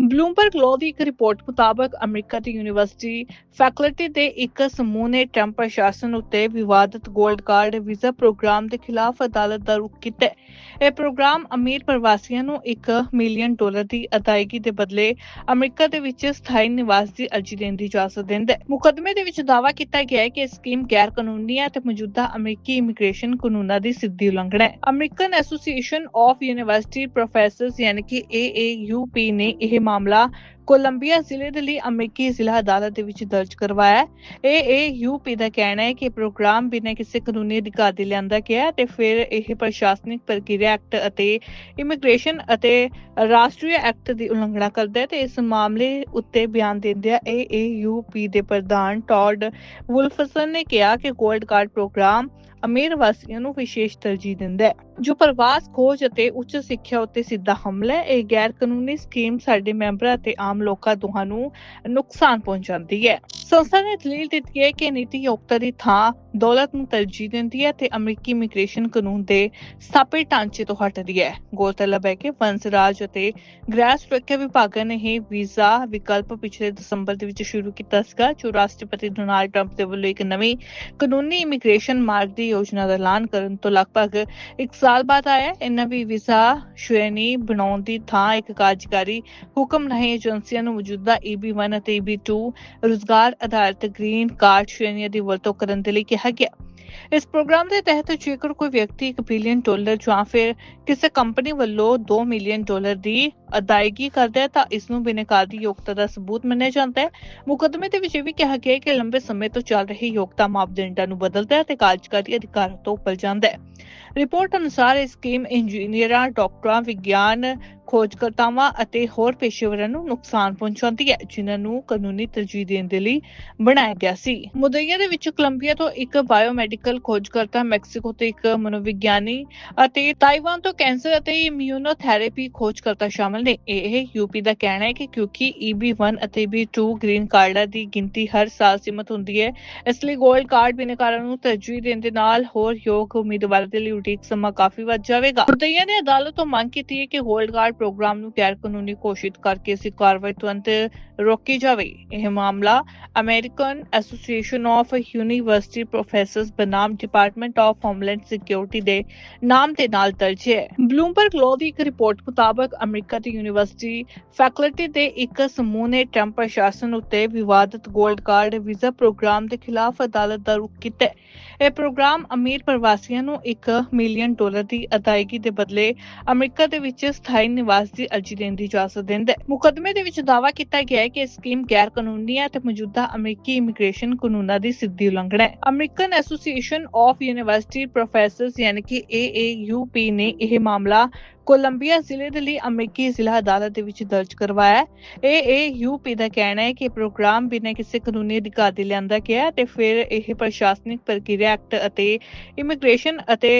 Bloomberg law ਦੀ ਇੱਕ report ਮੁਤਾਬਕ America ਦੀ university faculty ਦੇ ਇੱਕ ਸਮੂਹ ਨੇ ਟਰੰਪ ਪ੍ਰਸ਼ਾਸਨ ਉੱਤੇ ਵਿਵਾਦਤ 골ਡ ਕਾਰਡ ਵੀਜ਼ਾ ਪ੍ਰੋਗਰਾਮ ਦੇ ਖਿਲਾਫ ਅਦਾਲਤ ਦਾ ਰੁਖ ਕੀਤਾ ਇਹ ਪ੍ਰੋਗਰਾਮ ਅਮੀਰ ਪ੍ਰਵਾਸੀਆਂ ਨੂੰ 1 ਮਿਲੀਅਨ ਡਾਲਰ ਦੀ ਅਦਾਇਗੀ ਦੇ ਬਦਲੇ ਅਮਰੀਕਾ ਦੇ ਵਿੱਚ ਸਥਾਈ ਨਿਵਾਸ ਦੀ ਅਰਜ਼ੀ ਦੇਣ ਦੀ ਇਜਾਜ਼ਤ ਦਿੰਦਾ ਹੈ। ਮੁਕੱਦਮੇ ਦੇ ਵਿੱਚ ਦਾਅਵਾ ਕੀਤਾ ਗਿਆ ਹੈ ਕਿ ਇਹ ਸਕੀਮ ਗੈਰ ਕਾਨੂੰਨੀ ਹੈ ਤੇ ਮੌਜੂਦਾ ਅਮਰੀਕੀ ਇਮੀਗ੍ਰੇਸ਼ਨ ਕਾਨੂੰਨਾਂ ਦੀ ਸਿੱਧੀ ਉਲੰਘਣਾ ਹੈ। American association of university professors ਯਾਨੀ ਕਿ AAUP ਨੇ ਇਹ ਮਾਮਲਾ ਕੋਲੰਬੀਆ ਜ਼ਿਲ੍ਹੇ ਦੇ ਲਈ ਅਮਰੀਕੀ ਜ਼ਿਲ੍ਹਾ ਅਦਾਲਤ ਦੇ ਵਿੱਚ ਦਰਜ ਕਰਵਾਇਆ ਹੈ। AAUP ਦਾ ਕਹਿਣਾ ਹੈ ਕਿ ਪ੍ਰੋਗਰਾਮ ਬਿਨਾਂ ਕਿਸੇ ਕਾਨੂੰਨੀ ਅਧਿਕਾਰ ਦੇ ਲਿਆਂਦਾ ਗਿਆ ਤੇ ਫਿਰ ਇਹ ਪ੍ਰਸ਼ਾਸਨਿਕ ਪ੍ਰਕਿਰਿਆ ਐਕਟ ਅਤੇ ਇਮੀਗ੍ਰੇਸ਼ਨ ਅਤੇ ਰਾਸ਼ਟਰੀ ਐਕਟ ਦੀ ਉਲੰਘਣਾ ਕਰਦਾ ਹੈ ਤੇ ਇਸ ਮਾਮਲੇ ਉੱਤੇ ਬਿਆਨ ਦਿੰਦਿਆਂ AAUP ਦੇ ਪ੍ਰਧਾਨ ਟੌਡ ਵੁਲਫਸਨ ਨੇ ਕਿਹਾ ਕਿ ਗੋਲਡ ਕਾਰਡ ਪ੍ਰੋਗਰਾਮ ਅਮੀਰ ਵਾਸੀਆਂ ਨੂੰ ਵਿਸ਼ੇਸ਼ ਤਰਜੀਹ ਦਿੰਦਾ ਹੈ। ਜੋ ਪ੍ਰਵਾਸ ਖੋਜ ਅਤੇ ਉੱਚ ਸਿੱਖਿਆ ਉੱਤੇ ਸਿੱਧਾ ਹਮਲਾ ਹੈ, ਇਹ ਗੈਰ ਕਾਨੂੰਨੀ ਸਕੀਮ ਸਾਡੇ ਮੈਂਬਰਾਂ ਤੇ ਆਮ ਲੋਕਾਂ ਦੋਹਾਂ ਨੂੰ ਨੁਕਸਾਨ ਪਹੁੰਚਾਉਂਦੀ ਹੈ। ਸੰਸਥਾ ਨੇ ਦਲੀਲ ਦਿੱਤੀ ਹੈ ਕਿ ਨੀਤੀ ਯੋਗਤਾ ਦੀ ਥਾਂ ਦੌਲਤ ਨੂੰ ਤਰਜੀਹ ਦਿੰਦੀ ਹੈ ਤੇ ਅਮਰੀਕੀ ਇਮੀਗ੍ਰੇਸ਼ਨ ਕਾਨੂੰਨ ਦੇ ਸਥਾਪਿਤ ਢਾਂਚੇ ਤੋਂ ਹਟਦੀ ਹੈ ਗੌਰਤਲਬ ਹੈ ਕਿ ਵੰਸ ਰਾਜ ਅਤੇ ਗ੍ਰਹਿ ਸੁਰੱਖਿਆ ਵਿਭਾਗਾਂ ਨੇ ਇਹ ਵੀਜ਼ਾ ਵਿਕਲਪ ਪਿਛਲੇ ਦਸੰਬਰ ਦੇ ਵਿੱਚ ਸ਼ੁਰੂ ਕੀਤਾ ਸੀਗਾ, ਜੋ ਰਾਸ਼ਟਰਪਤੀ ਡੋਨਾਲਡ ਟਰੰਪ ਦੇ ਵੱਲੋਂ ਇੱਕ ਨਵੀਂ ਕਾਨੂੰਨੀ ਇਮੀਗ੍ਰੇਸ਼ਨ ਮਾਰਗ ਦੀ ਯੋਜਨਾ ਦਾ ਐਲਾਨ ਕਰਨ ਤੋਂ ਲਗਭਗ ਇੱਕ ਸਾਲ ਬਾਅਦ ਆਇਆ ਹੈ। ਇਹਨਾਂ ਵੀਜ਼ਾ ਸ਼੍ਰੇਣੀ ਬਣਾਉਣ ਦੀ ਥਾਂ ਇੱਕ ਕਾਰਜਕਾਰੀ ਹੁਕਮ ਰਾਹੀਂ ਏਜੰਸੀਆਂ ਨੂੰ ਮੌਜੂਦਾ EB1 ਅਤੇ EB2 ਰੁਜ਼ਗਾਰ ਆਧਾਰਿਤ ਗ੍ਰੀਨ ਕਾਰਡ ਸ਼੍ਰੇਣੀਆਂ ਦੀ ਵਰਤੋਂ ਕਰਨ ਦੇ ਲਈ ਕਿਹਾ ਗਿਆ ਇਸ ਪ੍ਰੋਗਰਾਮ ਦੇ ਤਹਿਤ ਜੇਕਰ ਕੋਈ ਵਿਅਕਤੀ 1 ਬਿਲੀਅਨ ਡਾਲਰ ਜਾਂ ਫਿਰ ਕਿਸੇ ਕੰਪਨੀ ਵੱਲੋਂ 2 ਮਿਲੀਅਨ ਡਾਲਰ ਦੀ ਅਦਾਇਗੀ ਕਰਦਾ ਹੈ ਤਾਂ ਇਸ ਨੂੰ ਬਿਨਕਾਰ ਦੀ ਯੋਗਤਾ ਦਾ ਸਬੂਤ ਮੰਨਿਆ ਜਾਂਦਾ ਹੈ ਮੁਕੱਦਮੇ ਦੇ ਵਿੱਚ ਇਹ ਵੀ ਕਿਹਾ ਗਿਆ ਹੈ ਕਿ ਲੰਬੇ ਸਮੇਂ ਤੋਂ ਚੱਲ ਰਹੀ ਯੋਗਤਾ ਮਾਪਦੰਡਾਂ ਨੂੰ ਬਦਲਦਾ ਹੈ ਤੇ ਕਾਰਜਕਾਰੀ ਅਧਿਕਾਰ ਤੋਂ ਉੱਪਰ ਜਾਂਦਾ ਹੈ ਰਿਪੋਰਟ ਅਨੁਸਾਰ ਇਹ ਸਕੀਮ ਇੰਜੀਨੀਅਰਾਂ ਡਾਕਟਰਾਂ ਵਿਗਿਆਨ ਖੋਜਕਰਤਾਵਾਂ ਅਤੇ ਹੋਰ ਪੇਸ਼ੇਵਰਾਂ ਨੂੰ ਨੁਕਸਾਨ ਪਹੁੰਚਾਉਂਦੀ ਹੈ, ਜਿਨ੍ਹਾਂ ਨੂੰ ਕਾਨੂੰਨੀ ਤਰਜੀਹ ਦੇਣ ਦੇ ਲਈ ਬਣਾਇਆ ਗਿਆ ਸੀ। ਮੁਦਈਆਂ ਦੇ ਵਿੱਚ ਕੋਲੰਬੀਆ ਤੋਂ ਇੱਕ ਬਾਇਓਮੈਡੀਕਲ ਖੋਜਕਰਤਾ ਮੈਕਸੀਕੋ ਤੋਂ ਇੱਕ ਮਨੋਵਿਗਿਆਨੀ ਅਤੇ ਤਾਈਵਾਨ ਤੋਂ ਕੈਂਸਰ ਅਤੇ ਇਮਿਊਨੋਥੈਰੇਪੀ ਖੋਜਕਰਤਾ ਸ਼ਾਮਲ ਨੇ। ਇਹ ਯੂਪੀ ਦਾ ਕਹਿਣਾ ਹੈ ਕਿ ਕਿਉਂਕਿ EB1 ਅਤੇ EB2 ਗ੍ਰੀਨ ਕਾਰਡਾਂ ਦੀ ਗਿਣਤੀ ਹਰ ਸਾਲ ਸੀਮਤ ਹੁੰਦੀ ਹੈ, ਇਸ ਲਈ ਗੋਲਡ ਕਾਰਡ ਬਿਨਕਾਰਾਂ ਨੂੰ ਤਰਜੀਹ ਦੇਣ ਦੇ ਨਾਲ ਹੋਰ ਯੋਗ ਉਮੀਦਵਾਰਾਂ ਦੇ ਲਈ ਉਡੀਕ ਸਮਾਂ ਕਾਫੀ ਵੱਧ ਜਾਵੇਗਾ। ਮੁਦਈਆਂ ਨੇ ਅਦਾਲਤ ਤੋਂ ਮੰਗ ਕੀਤੀ ਹੈ ਕਿ ਗੋਲਡ ਕਾਰਡ ਪ੍ਰੋਗਰਾਮ ਨੂੰ ਗੈਰ ਕਾਨੂੰਨੀ ਘੋਸ਼ਿਤ ਕਰਕੇ ਇਸ ਕਾਰਵਾਈ ਤੁਰੰਤ ਰੋਕੀ ਜਾਵੇ। ਇਹ ਮਾਮਲਾ American Association of University Professors ਬਨਾਮ department of homeland security ਦੇ ਨਾਮ ਦੇ ਨਾਲ ਦਰਜ ਹੈ। ਬਲੂਮਬਰਗ ਲਾਅ ਦੀ ਇੱਕ ਰਿਪੋਰਟ ਮੁਤਾਬਕ ਅਮਰੀਕਾ ਦੀ ਯੂਨੀਵਰਸਿਟੀ ਫੈਕਲਟੀ ਦੇ ਇੱਕ ਸਮੂਹ ਨੇ ਟਰੰਪ ਪ੍ਰਸ਼ਾਸਨ ਉੱਤੇ ਵਿਵਾਦਤ 골ਡ ਕਾਰਡ ਵੀਜ਼ਾ ਪ੍ਰੋਗਰਾਮ ਦੇ ਖਿਲਾਫ ਅਦਾਲਤ ਦਾ ਰੁਖ ਕੀਤਾ ਇਹ ਪ੍ਰੋਗਰਾਮ ਅਮੀਰ ਪ੍ਰਵਾਸੀਆਂ ਨੂੰ 1 ਮਿਲੀਅਨ ਡਾਲਰ ਦੀ ਅਦਾਇਗੀ ਦੇ ਬਦਲੇ ਅਮਰੀਕਾ ਦੇ ਵਿੱਚ ਸਥਾਈ ਨਿਵਾਸ ਦੀ ਅਰਜ਼ੀ ਦੇਣ ਦੀ ਇਜਾਜ਼ਤ ਦਿੰਦਾ ਹੈ। ਮੁਕੱਦਮੇ ਦੇ ਵਿੱਚ ਦਾਅਵਾ ਕੀਤਾ ਗਿਆ ਹੈ ਕਿ ਇਹ ਸਕੀਮ ਗੈਰ ਕਾਨੂੰਨੀ ਹੈ ਤੇ ਮੌਜੂਦਾ ਅਮਰੀਕੀ ਇਮੀਗ੍ਰੇਸ਼ਨ ਕਾਨੂੰਨਾਂ ਦੀ ਸਿੱਧੀ ਉਲੰਘਣਾ ਹੈ। American association of university professors ਯਾਨੀ ਕਿ AAUP ਨੇ ਇਹ ਮਾਮਲਾ ਕੋਲੰਬੀਆ ਜ਼ਿਲ੍ਹੇ ਦੇ ਲਈ ਅਮਰੀਕੀ ਜ਼ਿਲ੍ਹਾ ਅਦਾਲਤ ਦੇ ਵਿੱਚ ਦਰਜ ਕਰਵਾਇਆ ਹੈ। AAUP ਦਾ ਕਹਿਣਾ ਹੈ ਕਿ ਇਹ ਪ੍ਰੋਗਰਾਮ ਬਿਨਾਂ ਕਿਸੇ ਕਾਨੂੰਨੀ ਅਧਿਕਾਰ ਦੇ ਲਿਆਂਦਾ ਗਿਆ ਹੈ ਤੇ ਫਿਰ ਇਹ ਪ੍ਰਸ਼ਾਸਨਿਕ ਪ੍ਰਕਿਰਿਆ ਐਕਟ ਅਤੇ ਇਮੀਗ੍ਰੇਸ਼ਨ ਅਤੇ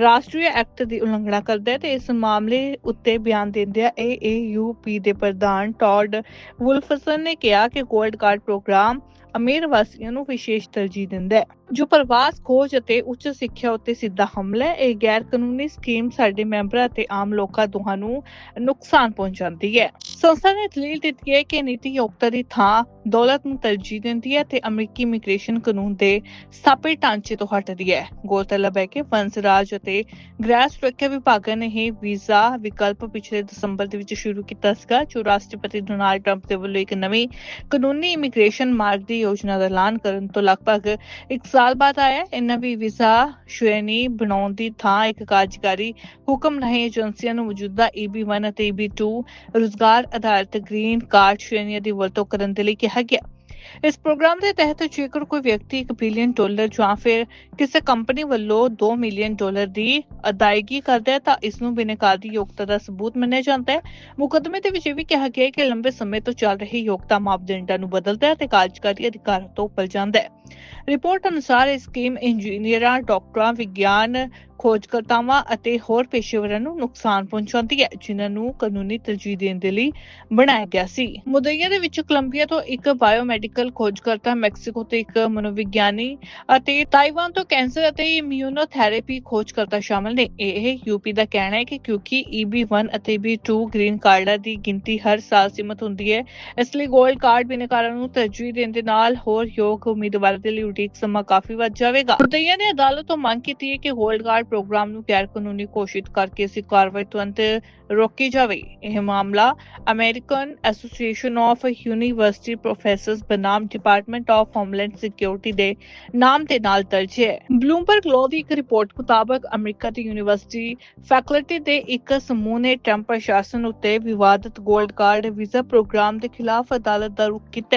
ਰਾਸ਼ਟਰੀ ਐਕਟ ਦੀ ਉਲੰਘਣਾ ਕਰਦਾ ਹੈ ਤੇ ਇਸ ਮਾਮਲੇ ਉੱਤੇ ਬਿਆਨ ਦਿੰਦਿਆਂ AAUP ਦੇ ਪ੍ਰਧਾਨ ਟੌਡ ਵੁਲਫਸਨ ਨੇ ਕਿਹਾ ਕਿ ਗੋਲਡ ਕਾਰਡ ਪ੍ਰੋਗਰਾਮ ਅਮੀਰ ਵਾਸੀਆਂ ਨੂੰ ਵਿਸ਼ੇਸ਼ ਤਰਜੀਹ ਦਿੰਦਾ ਹੈ। ਜੋ ਪ੍ਰਵਾਸ ਖੋਜ ਅਤੇ ਉੱਚ ਸਿੱਖਿਆ ਉੱਤੇ ਸਿੱਧਾ ਹਮਲਾ ਹੈ, ਇਹ ਗੈਰ ਕਾਨੂੰਨੀ ਸਕੀਮ ਸਾਡੇ ਮੈਂਬਰਾਂ ਅਤੇ ਆਮ ਲੋਕਾਂ ਦੋਹਾਂ ਨੂੰ ਨੁਕਸਾਨ ਪਹੁੰਚਾਉਂਦੀ ਹੈ। ਸੰਸਥਾ ਨੇ ਦਲੀਲ ਦਿੱਤੀ ਹੈ ਕਿ ਨੀਤੀ ਯੋਗਤਾ ਦੀ ਥਾਂ ਦੌਲਤ ਨੂੰ ਤਰਜੀਹ ਦਿੰਦੀ ਹੈ ਤੇ ਅਮਰੀਕੀ ਇਮੀਗ੍ਰੇਸ਼ਨ ਕਾਨੂੰਨ ਦੇ ਸਥਾਪਿਤ ਢਾਂਚੇ ਤੋਂ ਹਟਦੀ ਹੈ। ਗੌਰਤਲਬ ਹੈ ਕਿ ਵੰਸ ਰਾਜ ਅਤੇ ਗ੍ਰਹਿ ਸੁਰੱਖਿਆ ਵਿਭਾਗਾਂ ਨੇ ਇਹ ਵੀਜ਼ਾ ਵਿਕਲਪ ਪਿਛਲੇ ਦਸੰਬਰ ਦੇ ਵਿੱਚ ਸ਼ੁਰੂ ਕੀਤਾ ਸੀਗਾ, ਜੋ ਰਾਸ਼ਟਰਪਤੀ ਡੋਨਾਲਡ ਟਰੰਪ ਦੇ ਵੱਲੋਂ ਇੱਕ ਨਵੀਂ ਕਾਨੂੰਨੀ ਇਮੀਗ੍ਰੇਸ਼ਨ ਮਾਰਗ ਦੀ ਯੋਜਨਾ ਦਾ ਐਲਾਨ ਕਰਨ ਤੋਂ ਲਗਭਗ ਇੱਕ ਸਾਲ ਬਾਅਦ ਆਇਆ ਇਹਨਾਂ ਵੀ ਵੀਜ਼ਾ ਸ਼੍ਰੇਣੀ ਬਣਾਉਣ ਦੀ ਥਾਂ ਇੱਕ ਕਾਰਜਕਾਰੀ ਹੁਕਮ ਰਾਹੀਂ ਏਜੰਸੀਆਂ ਨੂੰ ਮੌਜੂਦਾ EB1 ਅਤੇ EB2 ਰੁਜ਼ਗਾਰ ਆਧਾਰਿਤ ਗ੍ਰੀਨ ਕਾਰਡ ਸ਼੍ਰੇਣੀਆਂ ਦੀ ਵਰਤੋਂ ਕਰਨ ਦੇ ਲਈ ਕਿਹਾ ਗਿਆ। ਇਸ ਪ੍ਰੋਗਰਾਮ ਦੇ ਤਹਿਤ ਜੇਕਰ ਕੋਈ ਵਿਅਕਤੀ 1 ਬਿਲੀਅਨ ਡਾਲਰ ਜਾਂ ਫਿਰ ਕਿਸੇ ਕੰਪਨੀ ਵੱਲੋਂ 2 ਮਿਲੀਅਨ ਡਾਲਰ ਦੀ ਅਦਾਇਗੀ ਕਰਦਾ ਹੈ, ਤਾਂ ਇਸ ਨੂੰ ਬਿਨਕਾਰ ਯੋਗਤਾ ਦਾ ਸਬੂਤ ਮੰਨਿਆ ਜਾਂਦਾ ਹੈ। ਮੁਕੱਦਮੇ ਦੇ ਵਿੱਚ ਇਹ ਵੀ ਕਿਹਾ ਗਿਆ ਹੈ ਕਿ ਲੰਬੇ ਸਮੇਂ ਤੋਂ ਚੱਲ ਰਹੀ ਯੋਗਤਾ ਮਾਪਦੰਡਾਂ ਨੂੰ ਬਦਲਦਾ ਹੈ ਤੇ ਕਾਰਜਕਾਰੀ ਅਧਿਕਾਰ ਤੋਂ ਉੱਪਰ ਜਾਂਦਾ ਹੈ। ਰਿਪੋਰਟ ਅਨੁਸਾਰ ਇਹ ਸਕੀਮ ਇੰਜੀਨੀਅਰਾਂ, ਡਾਕਟਰਾਂ, ਵਿਗਿਆਨ ਖੋਜਕਰਤਾਵਾਂ ਅਤੇ ਹੋਰ ਪੇਸ਼ੇਵਰਾਂ ਨੂੰ ਨੁਕਸਾਨ ਪਹੁੰਚਾਉਂਦੀ ਹੈ, ਜਿਨ੍ਹਾਂ ਨੂੰ ਕਾਨੂੰਨੀ ਤਰਜੀਹ ਦੇਣ ਦੇ ਲਈ ਬਣਾਇਆ ਗਿਆ ਸੀ। ਮੁਦਈਆਂ ਦੇ ਵਿੱਚ ਕੋਲੰਬੀਆ ਤੋਂ ਇੱਕ ਬਾਇਓਮੈਡੀਕਲ ਖੋਜਕਰਤਾ ਮੈਕਸੀਕੋ ਤੋਂ ਇੱਕ ਮਨੋਵਿਗਿਆਨੀ ਅਤੇ ਤਾਈਵਾਨ ਤੋਂ ਕੈਂਸਰ ਅਤੇ ਇਮਿਊਨੋਥੈਰੇਪੀ ਖੋਜਕਰਤਾ ਸ਼ਾਮਲ ਨੇ। ਇਹ ਯੂਪੀ ਦਾ ਕਹਿਣਾ ਹੈ ਕਿ ਕਿਉਂਕਿ EB1 ਅਤੇ EB2 ਗ੍ਰੀਨ ਕਾਰਡਾਂ ਦੀ ਗਿਣਤੀ ਹਰ ਸਾਲ ਸੀਮਤ ਹੁੰਦੀ ਹੈ, ਇਸ ਲਈ ਗੋਲਡ ਕਾਰਡ ਬਿਨੇਕਾਰਾਂ ਨੂੰ ਤਰਜੀਹ ਦੇਣ ਦੇ ਨਾਲ ਹੋਰ ਯੋਗ ਉਮੀਦਵਾਰਾਂ ਦੇ ਲਈ ਉਡੀਕ ਸਮਾਂ ਕਾਫੀ ਵੱਧ ਜਾਵੇਗਾ। ਮੁਦਈਆਂ ਨੇ ਅਦਾਲਤ ਤੋਂ ਮੰਗ ਕੀਤੀ ਹੈ ਕਿ ਗੋਲਡ ਕਾਰਡ ਪ੍ਰੋਗਰਾਮ ਨੂੰ ਗੈਰ ਕਾਨੂੰਨੀ ਘੋਸ਼ਿਤ ਕਰਕੇ ਇਸ ਕਾਰਵਾਈ ਤੁਰੰਤ ਰੋਕੀ ਜਾਵੇ। ਇਹ ਮਾਮਲਾ American Association of University Professors ਬਨਾਮ department of homeland security ਦੇ ਨਾਮ ਦੇ ਨਾਲ ਦਰਜ ਹੈ। ਬਲੂਮਬਰਗ ਲਾਅ ਦੀ ਇੱਕ ਰਿਪੋਰਟ ਮੁਤਾਬਕ ਅਮਰੀਕਾ ਦੀ ਯੂਨੀਵਰਸਿਟੀ ਫੈਕਲਟੀ ਦੇ ਇੱਕ ਸਮੂਹ ਨੇ ਟਰੰਪ ਪ੍ਰਸ਼ਾਸਨ ਉੱਤੇ ਵਿਵਾਦਤ ਗੋਲਡ ਕਾਰਡ ਵੀਜ਼ਾ ਪ੍ਰੋਗਰਾਮ ਦੇ ਖਿਲਾਫ ਅਦਾਲਤ ਦਾ ਰੁਖ ਕੀਤਾ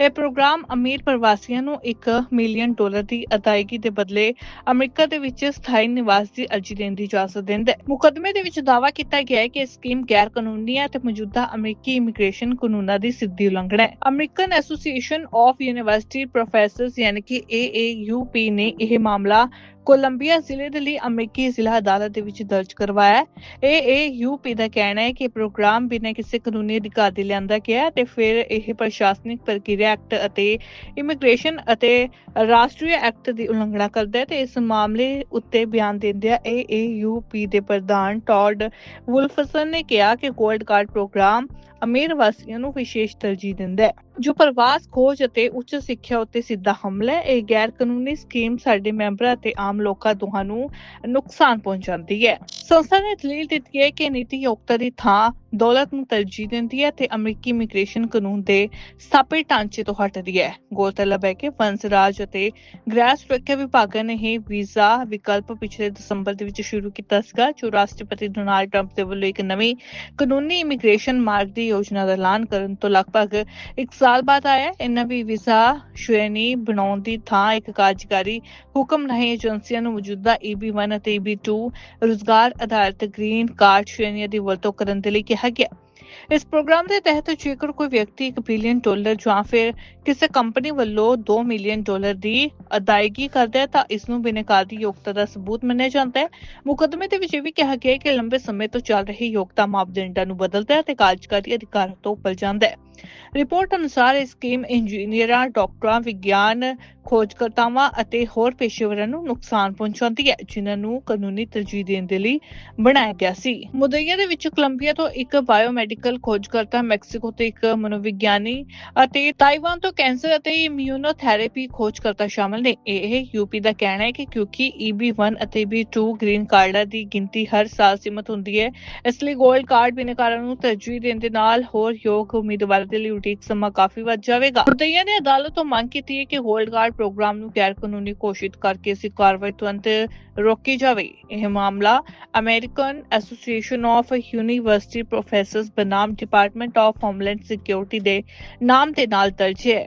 ਇਹ ਪ੍ਰੋਗਰਾਮ ਅਮੀਰ ਪ੍ਰਵਾਸੀਆਂ ਨੂੰ 1 ਮਿਲੀਅਨ ਡਾਲਰ ਦੀ ਅਦਾਇਗੀ ਦੇ ਬਦਲੇ ਅਮਰੀਕਾ ਦੇ ਵਿੱਚ ਸਥਾਈ ਨਿਵਾਸ ਦੀ ਅਰਜ਼ੀ ਦੇਣ ਦੀ ਇਜਾਜ਼ਤ ਦਿੰਦਾ ਹੈ। ਮੁਕੱਦਮੇ ਦੇ ਵਿੱਚ ਦਾਅਵਾ ਕੀਤਾ ਗਿਆ ਹੈ ਕਿ ਇਹ ਸਕੀਮ ਗੈਰ ਕਾਨੂੰਨੀ ਹੈ ਤੇ ਮੌਜੂਦਾ ਅਮਰੀਕੀ ਇਮੀਗ੍ਰੇਸ਼ਨ ਕਾਨੂੰਨਾਂ ਦੀ ਸਿੱਧੀ ਉਲੰਘਣਾ ਹੈ। American association of university professors ਯਾਨੀ ਕਿ AAUP ਨੇ ਇਹ ਮਾਮਲਾ ਕੋਲੰਬੀਆ ਜ਼ਿਲ੍ਹੇ ਦੇ ਲਈ ਅਮਰੀਕੀ ਜ਼ਿਲ੍ਹਾ ਅਦਾਲਤ ਦੇ ਵਿੱਚ ਦਰਜ ਕਰਵਾਇਆ ਹੈ। AAUP ਦਾ ਕਹਿਣਾ ਹੈ ਕਿ ਪ੍ਰੋਗਰਾਮ ਬਿਨਾਂ ਕਿਸੇ ਕਾਨੂੰਨੀ ਅਧਿਕਾਰ ਦੇ ਲਿਆਂਦਾ ਗਿਆ ਤੇ ਫਿਰ ਇਹ ਪ੍ਰਸ਼ਾਸਨਿਕ ਪ੍ਰਕਿਰਿਆ ਐਕਟ ਅਤੇ ਇਮੀਗ੍ਰੇਸ਼ਨ ਅਤੇ ਰਾਸ਼ਟਰੀ ਐਕਟ ਦੀ ਉਲੰਘਣਾ ਕਰਦਾ ਹੈ ਤੇ ਇਸ ਮਾਮਲੇ ਉੱਤੇ ਬਿਆਨ ਦਿੰਦਿਆਂ AAUP ਦੇ ਪ੍ਰਧਾਨ ਟੌਡ ਵੁਲਫਸਨ ਨੇ ਕਿਹਾ ਕਿ ਗੋਲਡ ਕਾਰਡ ਪ੍ਰੋਗਰਾਮ ਅਮੀਰ ਵਾਸੀਆਂ ਨੂੰ ਵਿਸ਼ੇਸ਼ ਤਰਜੀਹ ਦਿੰਦਾ ਹੈ। ਜੋ ਪ੍ਰਵਾਸ, ਖੋਜ ਅਤੇ ਉੱਚ ਸਿੱਖਿਆ ਉੱਤੇ ਸਿੱਧਾ ਹਮਲਾ ਹੈ, ਇਹ ਗੈਰ ਕਾਨੂੰਨੀ ਸਕੀਮ ਸਾਡੇ ਮੈਂਬਰਾਂ ਅਤੇ ਆਮ ਲੋਕਾਂ ਦੋਹਾਂ ਨੂੰ ਨੁਕਸਾਨ ਪਹੁੰਚਾਉਂਦੀ ਹੈ। ਸੰਸਥਾ ਨੇ ਦਲੀਲ ਦਿੱਤੀ ਹੈ ਕਿ ਨੀਤੀ ਯੋਗਤਾ ਦੀ ਥਾਂ ਦੌਲਤ ਨੂੰ ਤਰਜੀਹ ਦਿੰਦੀ ਹੈ ਤੇ ਅਮਰੀਕੀ ਇਮੀਗ੍ਰੇਸ਼ਨ ਕਾਨੂੰਨ ਦੇ ਸਥਾਪਿਤ ਢਾਂਚੇ ਤੋਂ ਹਟਦੀ ਹੈ। ਗੌਰਤਲਬ ਹੈ ਕਿ ਵੰਸ ਰਾਜ ਅਤੇ ਗ੍ਰਹਿ ਸੁਰੱਖਿਆ ਵਿਭਾਗਾਂ ਨੇ ਇਹ ਵੀਜ਼ਾ ਵਿਕਲਪ ਪਿਛਲੇ ਦਸੰਬਰ ਦੇ ਵਿੱਚ ਸ਼ੁਰੂ ਕੀਤਾ ਸੀਗਾ, ਜੋ ਰਾਸ਼ਟਰਪਤੀ ਡੋਨਾਲਡ ਟਰੰਪ ਦੇ ਵੱਲੋਂ ਇੱਕ ਨਵੀਂ ਕਾਨੂੰਨੀ ਇਮੀਗ੍ਰੇਸ਼ਨ ਮਾਰਗ ਦੀ ਯੋਜਨਾ ਦਾ ਐਲਾਨ ਕਰਨ ਤੋਂ ਲਗਭਗ ਇੱਕ ਸਾਲ ਬਾਅਦ ਆਇਆ ਇਹਨਾਂ ਵੀ ਵੀਜ਼ਾ ਸ਼੍ਰੇਣੀ ਬਣਾਉਣ ਦੀ ਥਾਂ ਇੱਕ ਕਾਰਜਕਾਰੀ ਹੁਕਮ ਰਾਹੀਂ ਏਜੰਸੀਆਂ ਨੂੰ ਮੌਜੂਦਾ EB1 ਅਤੇ EB2 ਰੁਜ਼ਗਾਰ ਆਧਾਰਿਤ ਗ੍ਰੀਨ ਕਾਰਡ ਸ਼੍ਰੇਣੀਆਂ ਦੀ ਵਰਤੋਂ ਕਰਨ ਦੇ ਲਈ ਕਿਹਾ ਗਿਆ। ਇਸ ਪ੍ਰੋਗਰਾਮ ਦੇ ਤਹਿਤ ਜੇਕਰ ਕੋਈ ਵਿਅਕਤੀ 1 ਬਿਲੀਅਨ ਡਾਲਰ ਜਾਂ ਫਿਰ ਕਿਸੇ ਕੰਪਨੀ ਵੱਲੋਂ 2 ਮਿਲੀਅਨ ਡਾਲਰ ਦੀ ਅਦਾਇਗੀ ਕਰਦਾ ਹੈ, ਤਾਂ ਇਸ ਨੂੰ ਬਿਨੇਕਾਰ ਦੀ ਯੋਗਤਾ ਦਾ ਸਬੂਤ ਮੰਨਿਆ ਜਾਂਦਾ ਹੈ। ਮੁਕੱਦਮੇ ਦੇ ਵਿੱਚ ਇਹ ਵੀ ਕਿਹਾ ਗਿਆ ਹੈ ਕਿ ਲੰਬੇ ਸਮੇਂ ਤੋਂ ਚੱਲ ਰਹੀ ਯੋਗਤਾ ਮਾਪਦੰਡਾਂ ਨੂੰ ਬਦਲਦਾ ਹੈ ਤੇ ਕਾਰਜਕਾਰੀ ਅਧਿਕਾਰ ਤੋਂ ਉੱਪਰ ਜਾਂਦਾ ਹੈ। ਰਿਪੋਰਟ ਅਨੁਸਾਰ ਇਹ ਸਕੀਮ ਇੰਜੀਨੀਅਰਾਂ, ਡਾਕਟਰਾਂ, ਵਿਗਿਆਨ, ਖੋਜਕਰਤਾਵਾਂ ਅਤੇ ਹੋਰ ਪੇਸ਼ੇਵਰਾਂ ਨੂੰ ਨੁਕਸਾਨ ਪਹੁੰਚਾਉਂਦੀ ਹੈ, ਜਿਨ੍ਹਾਂ ਨੂੰ ਕਾਨੂੰਨੀ ਤਰਜੀਹ ਦੇਣ ਦੇ ਲਈ ਬਣਾਇਆ ਗਿਆ ਸੀ। ਮੁਦਈਆਂ ਦੇ ਵਿੱਚ ਕੋਲੰਬੀਆ ਤੋਂ ਇੱਕ ਬਾਇਓਮੈਡੀਕਲ ਖੋਜਕਰਤਾ, ਮੈਕਸੀਕੋ ਤੋਂ ਇੱਕ ਮਨੋਵਿਗਿਆਨੀ ਅਤੇ ਤਾਈਵਾਨ ਤੋਂ ਕੈਂਸਰ ਅਤੇ ਇਮਿਊਨੋਥੈਰੇਪੀ ਖੋਜਕਰਤਾ ਸ਼ਾਮਲ ਨੇ। ਇਹ ਯੂਪੀ ਦਾ ਕਹਿਣਾ ਹੈ ਕਿ ਕਿਉਂਕਿ EB1 ਅਤੇ EB2 ਗ੍ਰੀਨ ਕਾਰਡਾਂ ਦੀ ਗਿਣਤੀ ਹਰ ਸਾਲ ਸੀਮਤ ਹੁੰਦੀ ਹੈ, ਇਸ ਲਈ ਗੋਲਡ ਕਾਰਡ ਬਿਨੇਕਾਰਾਂ ਨੂੰ ਤਰਜੀਹ ਦੇਣ ਦੇ ਨਾਲ ਹੋਰ ਯੋਗ ਉਮੀਦਵਾਰਾਂ ਦੇ ਲਈ ਉਡੀਕ ਸਮਾਂ ਕਾਫੀ ਵੱਧ ਜਾਵੇਗਾ। ਮੁਦਈਆਂ ਨੇ ਅਦਾਲਤ ਤੋਂ ਮੰਗ ਕੀਤੀ ਹੈ ਕਿ ਗੋਲਡ ਕਾਰਡ ਪ੍ਰੋਗਰਾਮ ਨੂੰ ਗੈਰ ਕਾਨੂੰਨੀ ਘੋਸ਼ਿਤ ਕਰਕੇ ਇਸ ਕਾਰਵਾਈ ਤੁਰੰਤ ਰੋਕੀ ਜਾਵੇ। ਇਹ ਮਾਮਲਾ American Association of University Professors ਬਨਾਮ department of homeland security ਦੇ ਨਾਮ ਦੇ ਨਾਲ ਦਰਜ ਹੈ।